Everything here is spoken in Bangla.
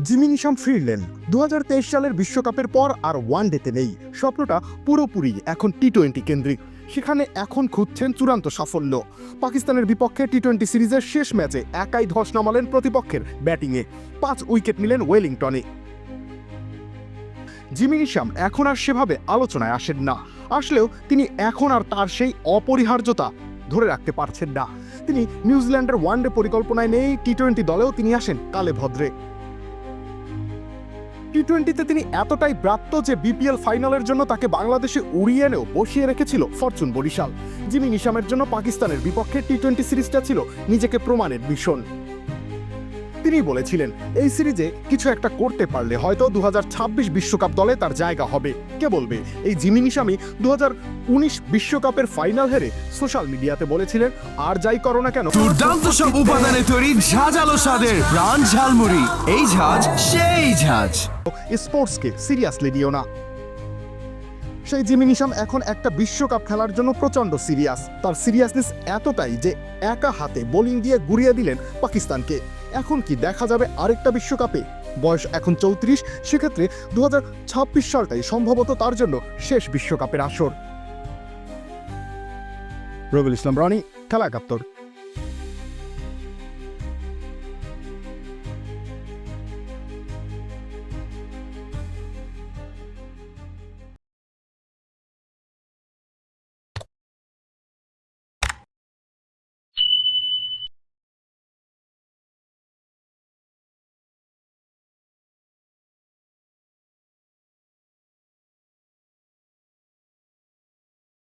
জিমি নিশাম ফিরলেন। দু হাজার তেইশ সালের বিশ্বকাপের পর আর ওয়ান ডেতে নেই। স্বপ্নটা পুরোপুরি এখন টি টোয়েন্টি কেন্দ্রিক। সেখানে এখন খুঁজছেন চূড়ান্ত সাফল্য। পাকিস্তানের বিপক্ষে টি টোয়েন্টি সিরিজের শেষ ম্যাচে একাই ধস নামালেন প্রতিপক্ষের ব্যাটিংয়ে। পাঁচ উইকেট নিলেন ওয়েলিংটনে। জিমি নিশাম এখন আর সেভাবে আলোচনায় আসেন না। আসলেও তিনি এখন আর তার সেই অপরিহার্যতা ধরে রাখতে পারছেন না। তিনি নিউজিল্যান্ডের ওয়ানডে পরিকল্পনায় নেই টি টোয়েন্টি দলেও তিনি আসেন কালে ভদ্রে টি টোয়েন্টিতে তিনি এতটাই ব্রাত্য যে বিপিএল ফাইনালের জন্য তাকে বাংলাদেশে উড়িয়ে এনেও বসিয়ে রেখেছিল ফরচুন বরিশাল। জিমি নিশামের জন্য পাকিস্তানের বিপক্ষে টি টোয়েন্টি সিরিজটা ছিল নিজেকে প্রমাণের মিশন। তিনি বলেছিলেন এই সিরিজে কিছু একটা করতে পারলে হয়তো দু বিশ্বকাপ দলে তার জায়গা হবে। কে বলবে? এই জিমি নিশামি দু বিশ্বকাপের ফাইনাল হেরে সোশ্যাল মিডিয়াতে বলেছিলেন আর যাই করো না কেন? দুর্দান্ত সব উপাদানে তৈরি ঝাঁঝালো স্বাদের প্রাণ ঝালমুড়ি। এই ঝাঁজ সেই ঝাঁজ। স্পোর্টসকে সিরিয়াসলি নিও না। সেই জিমি নিশাম এখন একটা বিশ্বকাপ খেলার জন্য প্রচণ্ড সিরিয়াস। তার সিরিয়াসনেস এতটাই যে একা হাতে বোলিং দিয়ে গুড়িয়ে দিলেন পাকিস্তানকে। এখন কি দেখা যাবে আরেকটা বিশ্বকাপে? বয়স এখন চৌত্রিশ, সেক্ষেত্রে দুহাজার ছাব্বিশ সালটাই সম্ভবত তার জন্য শেষ বিশ্বকাপের আসর। রবিউল ইসলাম রানী, খেলা একাত্তর।